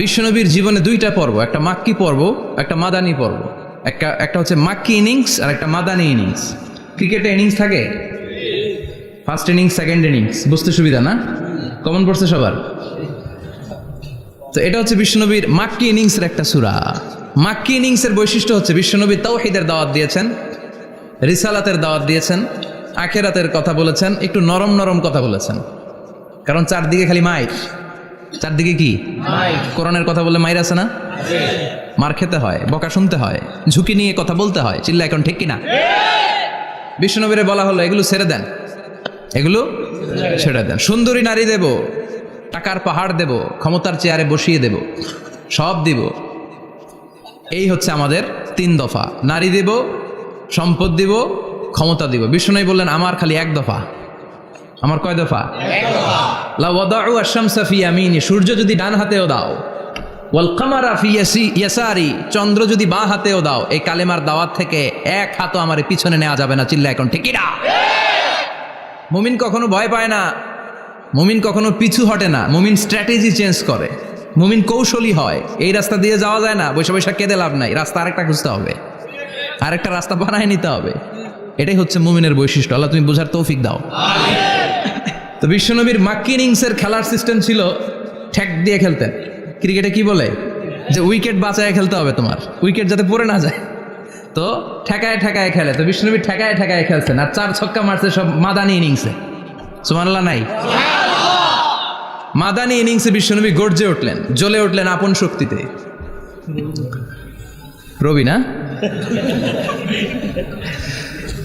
বিশ্বনবীর জীবনে দুইটা পর্ব, একটা মাক্কি পর্ব, একটা মাদানি পর্ব। একটা একটা হচ্ছে মাক্কি ইনিংস আর একটা মাদানি ইনিংস। ক্রিকেটে ইনিংস থাকে? First innings second innings. বুঝতে সুবিধা না? কমন পড়ছে সবার? তো এটা হচ্ছে বিশ্বনবীর মাক্কি ইনিংসের একটা সুরা। মাক্কি ইনিংসের বৈশিষ্ট্য হচ্ছে বিশ্বনবী তাওহিদের দাওয়াত দিয়েছেন, রিসালাতের দাওয়াত দিয়েছেন, আখেরাতের কথা বলেছেন, একটু নরম নরম কথা বলেছেন। কারণ চারদিকে খালি মাইর চারদিকে কি? কোরআনের কথা বলে মাইর আছে না? মার খেতে হয়, বকা শুনতে হয়, ঝুঁকি নিয়ে কথা বলতে হয় চিল্লা এখন ঠিক কিনা? বিষ্ণুনবীরে বলা হলো, এগুলো ছেড়ে দেন। এগুলো ছেড়ে দেন। সুন্দরী নারী দেব, টাকার পাহাড় দেব, ক্ষমতার চেয়ারে বসিয়ে দেব, সব দিব। এই হচ্ছে আমাদের তিন দফা। নারী দিব, সম্পদ দিব, ক্ষমতা দিব। বিষ্ণু বললেন, আমার খালি এক দফা। আমার কয় দফা? লা ওয়াদাউ আশ-শামসা ফি ইয়ামিনি সূর্য যদি ডান হাতেও দাও ইয়াসারি চন্দ্র যদি বাঁ হাতেও দাও এই কালেমার দাওয়াত থেকে এক হাতও আমার পিছনে নেওয়া যাবে না চিল্লা এখন ঠিকই না? মুমিন কখনো ভয় পায় না মুমিন কখনো পিছু হটে না মুমিন স্ট্র্যাটেজি চেঞ্জ করে মুমিন কৌশলী হয় এই রাস্তা দিয়ে যাওয়া যায় না বৈশা বৈশা কেঁদে লাভ নাই রাস্তা আরেকটা খুঁজতে হবে আরেকটা রাস্তা বানায় নিতে হবে এটাই হচ্ছে মুমিনের বৈশিষ্ট্য আল্লাহ তুমি বোঝার তৌফিক দাও। তো বিশ্বনবীর মাক্কি ইনিংসের খেলার সিস্টেম ছিল ঠ্যাক দিয়ে খেলতেন ক্রিকেটে কি বলে? যে উইকেট বাঁচায় খেলতে হবে তোমার। উইকেট যাতে পড়ে না যায়। তো ঠেকায় ঠেকায় খেলে। তো বিষ্ণুনবী ঠেকায় ঠেকায় খেলছেন আর চার ছক্কা মারছে সব মাদানি ইনিংসে। সুমানাল্লাহ নাই। মাদানি ইনিংসে বিশ্বনবী গর্জে উঠলেন। জ্বলে উঠলেন আপন শক্তিতে। রবি না?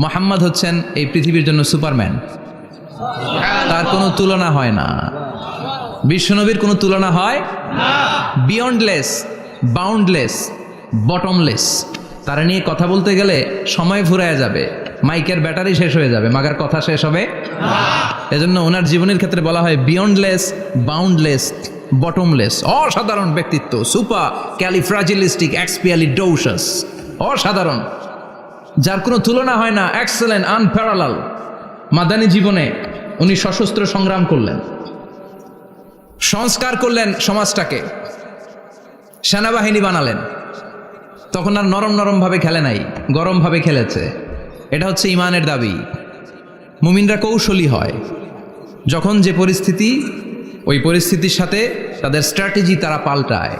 মোহাম্মদ হচ্ছেন এই পৃথিবীর জন্য সুপারম্যান। তার কোনো তুলনা হয় না। বিশ্বনবীর কোনো তুলনা হয় বিয়ন্ডলেস, বাউন্ডলেস, বটমলেস। তারা নিয়ে কথা বলতে গেলে সময় ফুরায় যাবে। মাইকের ব্যাটারি শেষ হয়ে যাবে, মাগার কথা শেষ হবে। এজন্য ওনার জীবনের ক্ষেত্রে বলা হয় বিয়ন্ডলেস, বাউন্ডলেস, বটমলেস। অসাধারণ ব্যক্তিত্ব, সুপার, ক্যালিফ্রাজিলিস্টিক এক্সপিয়ালি ডৌসাস অসাধারণ। যার কোনো তুলনা হয় না এক্সেলেন্ট আনপ্যারালাল মাদানী জীবনে উনি সশস্ত্র সংগ্রাম করলেন, সংস্কার করলেন সমাজটাকে, সেনাবাহিনী বানালেন। তখন আর নরম নরমভাবে খেলে নাই, গরমভাবে খেলেছে। এটা হচ্ছে ইমানের দাবি। মুমিনরা কৌশলী হয়। যখন যে পরিস্থিতি, ওই পরিস্থিতির সাথে তাদের স্ট্র্যাটেজি তারা পাল্টায়।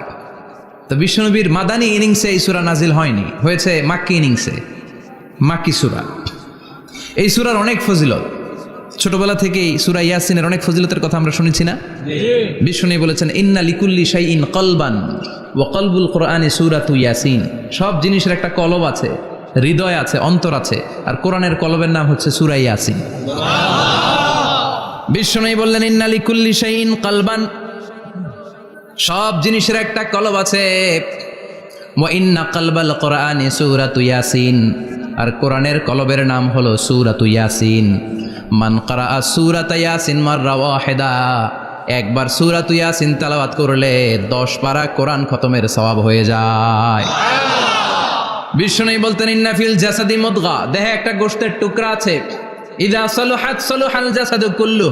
তো বিশ্বনবীর মাদানী ইনিংসে এই সুরা নাজিল হয়নি, হয়েছে মাক্কি ইনিংসে মাক্কি সুরা। এই সুরার অনেক ফজিলত। ছোটবেলা থেকেই সুরা ইয়াসিনের অনেক ফজিলতের কথা আমরা শুনেছি না? বিষ্ণু বলেছেন ইন্না লিকুল্লি শাই ইন কলবান ও কলবুল কোরআনে সুরাতু ইয়াসিন। সব জিনিসের একটা কলব আছে হৃদয় আছে অন্তর আছে আর কোরআনের কলবের নাম হচ্ছে সুরা ইয়াসিন। বিষ্ণু বললেন ইন্না লিকুল্লি শাই ইন কলবান। সব জিনিসের একটা কলব আছে ওয়া ইন্না কলবাল কোরআনে সুরাতু ইয়াসিন। আর কোরআনের কলবের নাম হলো সুরাতু ইয়াসিন। মান করা সুরাত ইয়াসিন মাররা ওয়াহিদা। একবার সুরাতু ইয়াসিন তালাবাদ করলে দশ পারা কোরআন খতমের স্বভাব হয়ে যায়। বিষ্ণুই বলতেন ইন্নাফিল জাসাদি মুদগা। দেহে একটা গোষ্ঠের টুকরা আছে। ইদা সলুহাত সলুহাল জাসাদু কুল্লু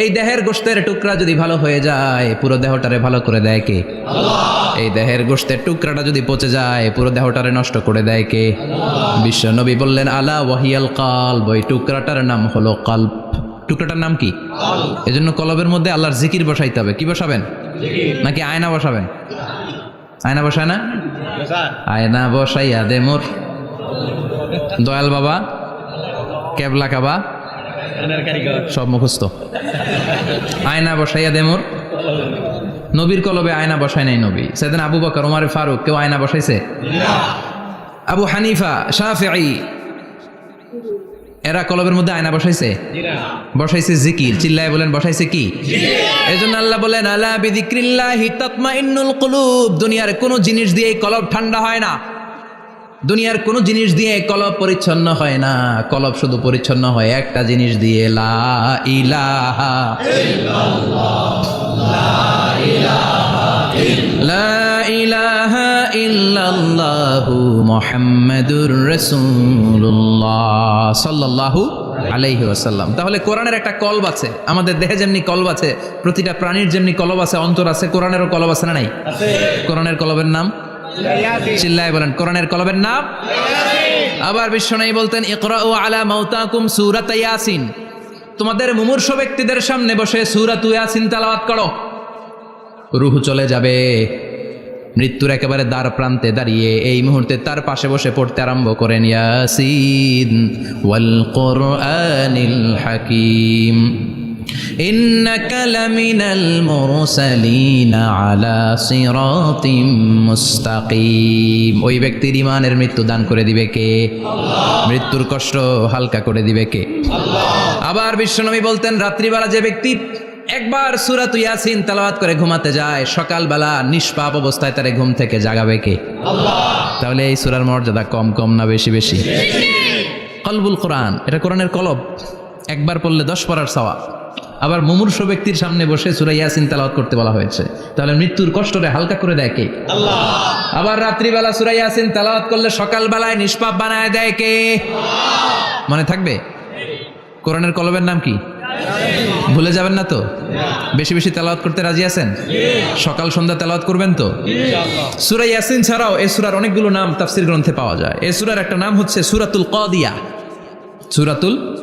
এই দেহের গোশতের টুকরা যদি ভালো হয়ে যায়, পুরো দেহটারে ভালো করে দেয় কে? এই দেহের গোশতের টুকরাটা যদি পচে যায়, পুরো দেহটারে নষ্ট করে দেয় কে? বিশ্ব নবী বললেন, আলা ওয়াহিয়াল কাল ওই টুকরাটার নাম হলো কাল্প টুকরাটার নাম কি? এজন্য কলবের মধ্যে আল্লাহর জিকির বসাইতে হবে। কি বসাবেন? নাকি আয়না বসাবেন? আয়না বসায় না? আয়না বসাইয়া দে মোর। দয়াল বাবা, কেবলা কাবা। সব মুখস্থ। আয়না বসাইয়া দে মোর। নবীর কলবে আয়না বসায় নাই নবী। সেদিন আবু বকর ওমার ফারুক, কেউ আয়না বসাইছে? আবু হানিফা শাফি এরা কলবের মধ্যে আয়না বসাইছে? বসাইছে জিকির। চিল্লায় বলেন, বসাইছে কি? এই জন্য আল্লাহ বলেন, আলা বিদিক্রিল্লাহি তাতমাইন্নুল কুলুব। দুনিয়ার কোনো জিনিস দিয়ে কলব ঠান্ডা হয় না। দুনিয়ার কোনো জিনিস দিয়ে কলব পরিচ্ছন্ন হয় না। কলব শুধু পরিচ্ছন্ন হয় একটা জিনিস দিয়ে। লা ইলাহা লা ইলাহা ইল্লাল্লাহু মুহাম্মাদুর রাসূলুল্লাহ সাল্লাল্লাহু আলাইহি ওয়াসাল্লাম। তাহলে কোরআনের একটা কলব আছে। আমাদের দেহে যেমনি কলব আছে প্রতিটা প্রাণীর যেমনি কলব আছে অন্তর আছে কোরআনেরও কলব আছে না নাই? কোরআনের কলবের নাম? চিল্লায় বলেন, কোরআনের কলবের নাম? আবার বিশ্বনাই বলতেন, ইকরাউ আলা মাউতাকুম সূরাত ইয়াসিন। তোমাদের মুমূর্ষ ব্যক্তিদের সামনে বসে সূরাত ইয়াসিন তেলাওয়াত করো। রুহ চলে যাবে। মৃত্যুর একেবারে দ্বার প্রান্তে দাঁড়িয়ে এই মুহূর্তে তার পাশে বসে পড়তে আরম্ভ করেন ইয়াসিন ওয়াল কোরআনিল হাকিম। إنك لمن المرسلين على صراط মুস্তাকিম ওই ব্যক্তির ইমানের মৃত্যু দান করে দিবে কে মৃত্যুর কষ্ট হালকা করে দিবে কে আবার বিশ্বনবী বলতেন রাত্রিবেলা যে ব্যক্তি একবার সুরাত ইয়াসিন তেলাওয়াত করে ঘুমাতে যায় সকালবেলা নিষ্পাপ অবস্থায় তারে ঘুম থেকে জাগাবে কে তাহলে এই সুরার মর্যাদা কম কম না বেশি বেশি কলবুল কোরআন এটা কোরআনের কলব একবার পড়লে দশ পড়ার সওয়া আবার মুমূর্ষ ব্যক্তির সামনে বসে সুরা ইয়াসিন তেলাওয়াত করতে বলা হয়েছে। তাহলে মৃত্যুর কষ্টটা হালকা করে দেয় কে? আবার রাত্রিবেলা সুরা ইয়াসিন তেলাওয়াত করলে সকালবেলায় নিষ্পাপ বানায় দেয় কে? মনে থাকবে? কোরআনের কলবের নাম কি? ভুলে যাবেন না তো? বেশি বেশি তেলাওয়াত করতে রাজি আছেন? সকাল সন্ধ্যা তেলাওয়াত করবেন তো? সুরা ইয়াসিন ছাড়াও এই সুরার অনেকগুলো নাম তাফসির গ্রন্থে পাওয়া যায়। এই সুরার একটা নাম হচ্ছে সুরাতুল কদিয়া। সুরাতুল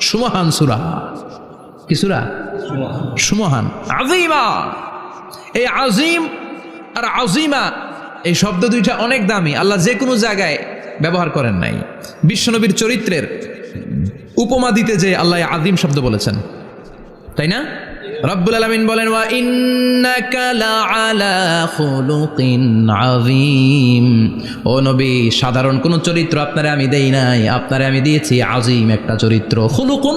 সুমহান সুরা। কি সুরা? সুমহান। আজিমা। এই আজিম আর আজিমা, এই শব্দ দুইটা অনেক দামি। আল্লাহ যে কোনো জায়গায় ব্যবহার করেন নাই। বিশ্বনবীর চরিত্রের উপমা দিতে যে আল্লাহ আজিম শব্দ বলেছেন। তাই না? রব্বুল আলমিন বলেন ওয়া আযীম। ও নবী সাধারণ কোন চরিত্র আপনারে আমি দেই নাই আপনারে আমি দিয়েছি আজিম একটা চরিত্র খুলুকুন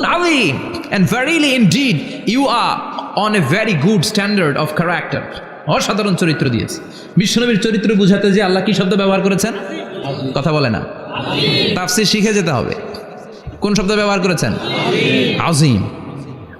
verily indeed you are on a very good standard of character অসাধারণ চরিত্র দিয়েছে। বিশ্বনবীর চরিত্র বুঝাতে যে আল্লাহ কি শব্দ ব্যবহার করেছেন? কথা বলে না। তাফসির শিখে যেতে হবে। কোন শব্দ ব্যবহার করেছেন? আজিম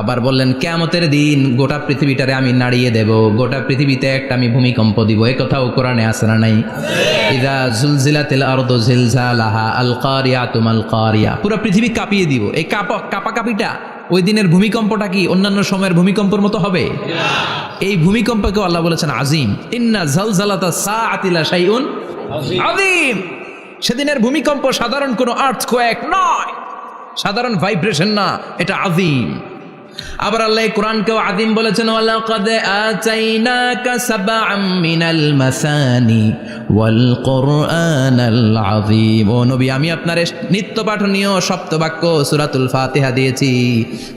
আবার বললেন কেমতের দিন গোটা পৃথিবীটারে আমি নাড়িয়ে দেব, গোটা পৃথিবীতে একটা আমি ভূমিকম্প দিব। এ কথাও কোরআনে আসে না নাই? ইদা জুলজিলাতিল আরদু জিলজালাহা আল কারিয়াতুম আল কারিয়া পুরো পৃথিবী কাঁপিয়ে দিব। এই কাপা কাপা কাপিটা ওই দিনের ভূমিকম্পটা কি অন্যান্য সময়ের ভূমিকম্পের মতো হবে? এই ভূমিকম্পকেও আল্লাহ বলেছেন আজিম। ইন্না জালজালাতা সাআতিলা শাইউন আজিম সেদিনের ভূমিকম্প সাধারণ কোনো আর্থ কোয়েক নয়। সাধারণ ভাইব্রেশন না, এটা আজিম। আবার আল্লাহ কোরআনকেও আদিম বলেছেন, ওয়ালাকাদ আতাইনাকা সাবআম মিনাল মাসানি ওয়াল কোরআনাল নবী, আমি আপনার নিত্য পাঠনীয় সপ্তবাক্য সূরাতুল ফাতিহা দিয়েছি,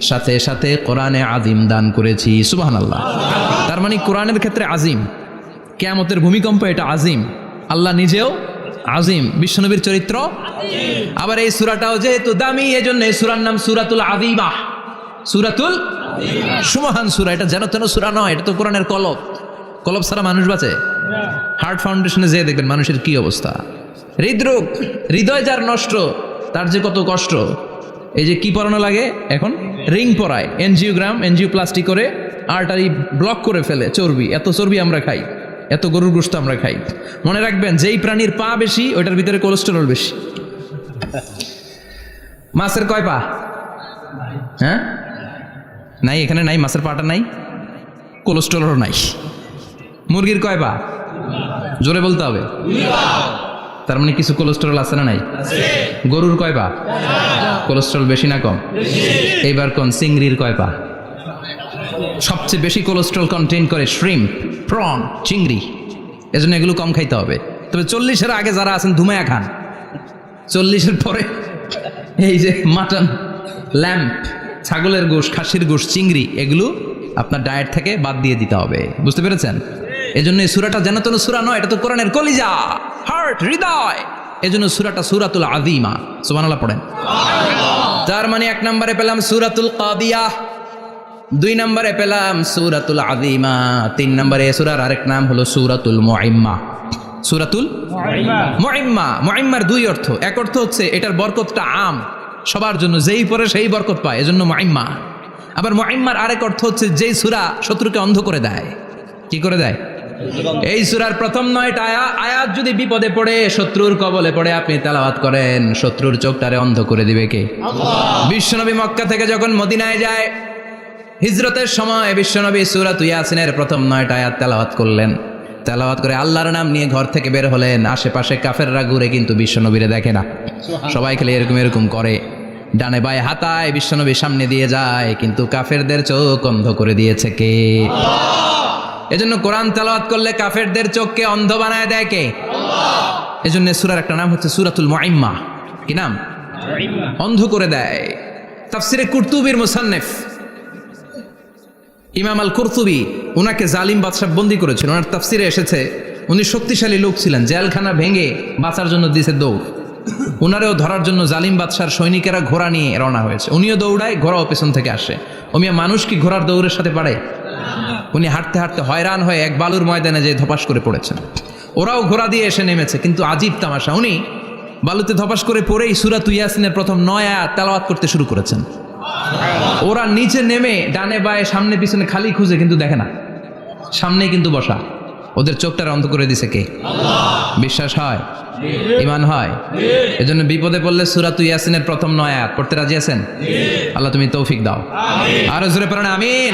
সাথে সাথে কোরআনে আযীম দান করেছি। সুবহানাল্লাহ। তার মানে কোরআনের ক্ষেত্রে আযীম, কেয়ামতের ভূমিকম্প এটা আযীম। আল্লাহ নিজেও আজিম বিশ্বনবীর চরিত্র আবার এই সুরাটাও যেহেতু দামি এই জন্য এই সুরার নাম সুরাতুল আদিমা সুরাতুল সুমহান সুরা, এটা যেন তেন সুরা নয়, এটা তো কোরআনের কলব। কলব ছাড়া মানুষ বাঁচে? হার্ট ফাউন্ডেশনে যেয়ে দেখবেন মানুষের কি অবস্থা। হৃদরোগ, হৃদয় যার নষ্ট, তার যে কত কষ্ট। এই যে কি পরানো লাগে? এখন রিং পরায়। এনজিওগ্রাম এনজিও প্লাস্টিক করে আর্টারি ব্লক করে ফেলে, চর্বি। এত চর্বি আমরা খাই, এত গরুর গোস্ত আমরা খাই। মনে রাখবেন, যেই প্রাণীর পা বেশি, ওইটার ভিতরে কোলেস্টেরল বেশি। মাছের কয় পা? হ্যাঁ? নাই, এখানে নাই, মাছের পাটা নাই, কোলেস্টেরলও নাই। মুরগির কয় পা? জোরে বলতে হবে। তার মানে কিছু কোলেস্টেরল আছে না নাই? গরুর কয় পা? কোলেস্টেরল বেশি না কম? এইবার কোন চিংড়ির কয় পা? সবচেয়ে বেশি কোলেস্ট্রল কন্টেন করে শ্রিম প্রন চিংড়ি। এজন্য এগুলো কম খাইতে হবে। তবে চল্লিশের আগে যারা আছেন, ধুমায়া খান। চল্লিশের পরে এই যে মাটন ল্যাম্প ছাগলের গোশ, খাসির গোশ, চিংড়ি, এগুলো আপনার ডায়েট থেকে বাদ দিয়ে দিতে হবে। বুঝতে পেরেছেন? এই সুরাটা যেন তেন সুরা নয়, এটা তো কোরআনের কলিজা। হার্ট হৃদয়। এজন্য সুরাটা সুরাতুল আদিমা সুবহানাল্লাহ পড়েন। তার মানে এক নম্বরে পেলাম সুরাতুল কাদিয়া, দুই নম্বরে পেলাম সুরাতুল আদিমা তিন নম্বরে সুরার আরেক নাম হলো সুরাতুল মুআইম্মা সুরাতুল মুআইম্মা মুআইম্মার দুই অর্থ। এক অর্থ হচ্ছে এটার বরকতটা আম। সবার জন্য যেই পরে সেই বরকত পায় এজন্য মুআইম্মা আবার মুআইম্মার আরেক অর্থ হচ্ছে যেই সুরা শত্রুকে অন্ধ করে দেয়। কি করে দেয়? এই সুরার প্রথম নয়টা আয়া আয়াত যদি বিপদে পড়ে শত্রুর কবলে পড়ে আপনি তেলাওয়াত করেন শত্রুর চোখটারে অন্ধ করে দিবে কে? বিশ্বনবী মক্কা থেকে যখন মদিনায় যায় হিজরতের সময় বিশ্বনবী সুরাত ইয়াসিনের প্রথম নয়টা আয়াত তেলাওয়াত করলেন। তেলাওয়াত করে আল্লাহর নাম নিয়ে ঘর থেকে বের হলেন। আশেপাশে কাফেররা ঘুরে কিন্তু বিশ্বনবীরে দেখে না। সবাই খেলে এরকম এরকম করে। ডানে বায়ে হাতায় বিশ্বনবী সামনে দিয়ে যায় কিন্তু কাফেরদের চোখ অন্ধ করে দিয়েছে কে? এজন্য কোরআন তেলাওয়াত করলে কাফেরদের চোখকে অন্ধ বানায় দেয় কে? এজন্য সুরার একটা নাম হচ্ছে সুরাতুল মুআইম্মা কি নাম? অন্ধ করে দেয়। তাফসিরে কুরতুবির মুসান্নেফ। ইমাম আল কুরতুবি ওনাকে জালিম বাদশাহ বন্দি করেছিল ওনার তাফসিরে এসেছে, উনি শক্তিশালী লোক ছিলেন, জেলখানা ভেঙে বাঁচার জন্য দিছে দৌড়। ওনারেও ধরার জন্য জালিম বাদশার সৈনিকেরা ঘোড়া নিয়ে রওনা হয়েছে। উনিও দৌড়ায়, ঘোড়াও পেছন থেকে আসে। ওমিয়া মানুষ কি ঘোড়ার দৌড়ের সাথে পারে? উনি হাঁটতে হাঁটতে হয়রান হয়ে এক বালুর ময়দানে যে ধপাস করে পড়েছেন। ওরাও ঘোড়া দিয়ে এসে নেমেছে, কিন্তু আজীব তামাশা। উনি বালুতে ধপাস করে পড়েই সুরাত ইয়াসিনের প্রথম নয় তেলাওয়াত করতে শুরু করেছেন। ওরা নিচে নেমে ডানে বায়ে সামনে পিছনে খালি খুঁজে কিন্তু দেখে না। সামনে কিন্তু বসা। ওদের চোখটা অন্ধ করে দিছে কে? বিশ্বাস হয়? ইমান হয়? এজন্য বিপদে পড়লে সুরাত ইয়াসিনের প্রথম নয় আয়াত। পড়তে রাজি আছেন? আল্লাহ তুমি তৌফিক দাও। আরও জোরে পড়েন আমিন।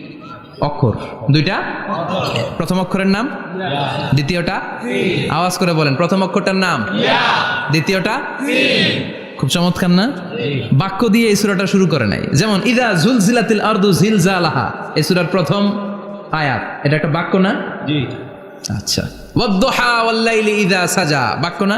অক্ষর। দুইটা? প্রথম অক্ষরের নাম? দ্বিতীয়টা? আওয়াজ করে বলেন প্রথম অক্ষরটার নাম? দ্বিতীয়টা? খুব চমৎকার না? বাক্য দিয়ে এই সুরাটা শুরু করে নাই। যেমন ইদা জুলজিলাতিল আরদু জিলজালাহা এই সুরার প্রথম আয়াত। এটা একটা বাক্য না? আচ্ছা। ওয়াদ্দুহা ওয়াল্লাইলি ইদা সাজা বাক্য না?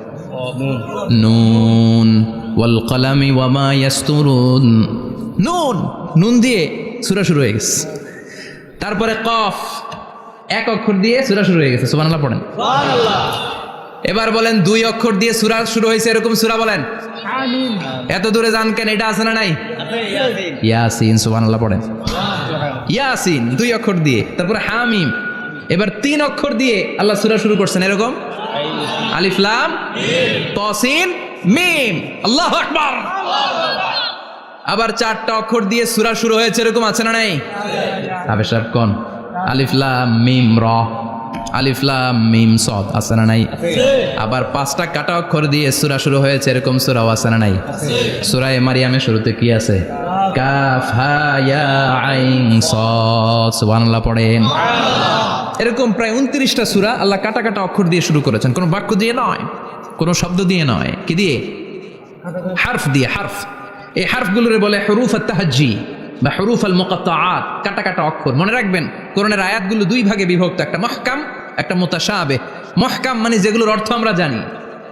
নুন। ওয়াল কলামি ওয়ামা ইয়াস্তুরুন। নুন নুন দিয়ে সুরা শুরু হয়ে গেছে। তারপরে কফ এক অক্ষর দিয়ে সুরা শুরু হয়ে গেছে। সুবহানাল্লাহ পড়েন। এবার বলেন দুই অক্ষর দিয়ে সুরা শুরু হয়েছে এরকম সুরা বলেন। এত দূরে যান কেন এটা আছে না নাই? ইয়াসিন সুবহানাল্লাহ পড়েন। ইয়াসিন দুই অক্ষর দিয়ে তারপরে হামিম। এবার তিন অক্ষর দিয়ে আল্লাহ সুরা শুরু করছেন এরকম? আলিফ লাম তসিন মিম। আল্লাহ আকবার। আবার চারটা অক্ষর দিয়ে সুরা শুরু হয়েছে, এরকম আছে না নাই? আবে সাহেব, কোন? আলিফ লাম, মিম, র। আলিফ লাম, মিম, সদ, আছে না নাই? আবার পাঁচটা কাটা অক্ষর দিয়ে সুরা শুরু হয়েছে, এরকম সুরাও আছে না নাই? সুরায় মারিয়ামের শুরুতে কি আছে? কাফ, হা আইন, সদ, সুবহানাল্লাহ, পড়েন। এরকম প্রায় উনত্রিশটা সুরা আল্লাহ কাটা কাটা অক্ষর দিয়ে শুরু করেছেন। কোনো বাক্য দিয়ে নয়, কোনো শব্দ দিয়ে নয়। কি দিয়ে? হারফ দিয়ে, হারফ। এই হারফগুলোরে বলে হরুফ তাহাজি বা হরুফ আল মোকাত্তাআত কাটা কাটা অক্ষর। মনে রাখবেন, কোরআনের আয়াতগুলো দুই ভাগে বিভক্ত। একটা মহকাম, একটা মোতাশাবে। মহকাম মানে যেগুলোর অর্থ আমরা জানি,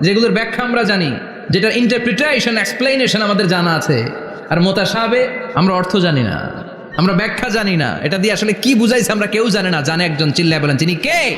যেগুলোর ব্যাখ্যা আমরা জানি যেটা ইন্টারপ্রিটেশন এক্সপ্লেনেশন আমাদের জানা আছে। আর মোতাশাবে, আমরা অর্থ জানি না। আমরা ব্যাখ্যা জানি না। এটা দিয়ে আসলে কি বুঝাইছে আমরা কেউ জানে না। জানে একজন চিল্লায় বলেন তিনি কে?